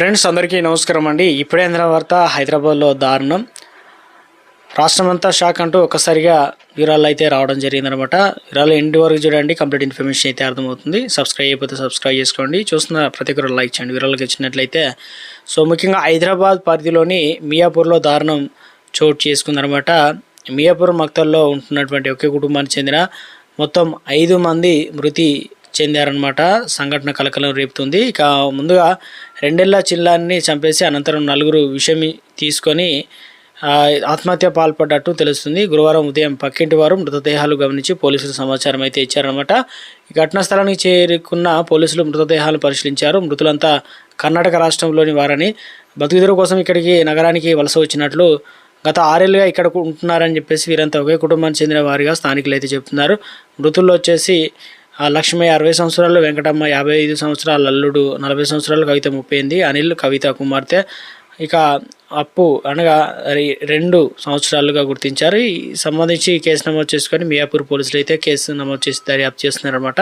Friends అందరికీ నమస్కారం అండి. ఇప్పుడే అందిన వార్త హైదరాబాద్లో దారుణం. రాష్ట్రమంతా షాక్ అంటూ ఒక్కసారిగా వివరాలు అయితే రావడం జరిగిందనమాట. వివరాలు ఎండ్ వరకు చూడండి కంప్లీట్ ఇన్ఫర్మేషన్ అయితే అర్థమవుతుంది. సబ్స్క్రైబ్ అయిపోతే సబ్స్క్రైబ్ చేసుకోండి. చూస్తున్న ప్రతి ఒక్కరు లైక్ చేయండి. వివరాలకు వచ్చినట్లయితే సో ముఖ్యంగా హైదరాబాద్ పరిధిలోని మియాపూర్లో దారుణం చోటు చేసుకుందనమాట. మియాపూర్ మక్తల్లో ఉంటున్నటువంటి ఒకే కుటుంబానికి చెందిన మొత్తం ఐదు మంది మృతి చెందారనమాట సంఘటన కలకలం రేపుతుంది. ఇక ముందుగా రెండేళ్ళ చిల్లాన్ని చంపేసి అనంతరం నలుగురు విషయం తీసుకొని ఆత్మహత్య పాల్పడ్డట్టు తెలుస్తుంది. గురువారం ఉదయం పక్కింటి వారు మృతదేహాలు గమనించి పోలీసులు సమాచారం అయితే ఇచ్చారనమాట ఈ ఘటనా స్థలానికి చేరుకున్న పోలీసులు మృతదేహాలు పరిశీలించారు. మృతులంతా కర్ణాటక రాష్ట్రంలోని వారని. బతుకుదెరువు కోసం ఇక్కడికి నగరానికి వలస వచ్చినట్లు గత ఆరేళ్ళుగా ఇక్కడ ఉంటున్నారని చెప్పేసి వీరంతా ఒకే కుటుంబానికి చెందిన వారిగా స్థానికులు అయితే చెప్తున్నారు. మృతుల్లో వచ్చేసి లక్ష్మి అరవై సంవత్సరాలు వెంకటమ్మ యాభై ఐదు సంవత్సరాల అల్లుడు నలభై సంవత్సరాలు కవిత ముప్పై ఎనిమిది అనిల్ కవిత కుమార్తె. ఇక అప్పు అనగా రెండు సంవత్సరాలుగా గుర్తించారు. ఈ సంబంధించి కేసు నమోదు చేసుకొని మియాపూర్ పోలీసులు అయితే కేసు నమోదు చేసి దర్యాప్తు చేస్తున్నారన్నమాట.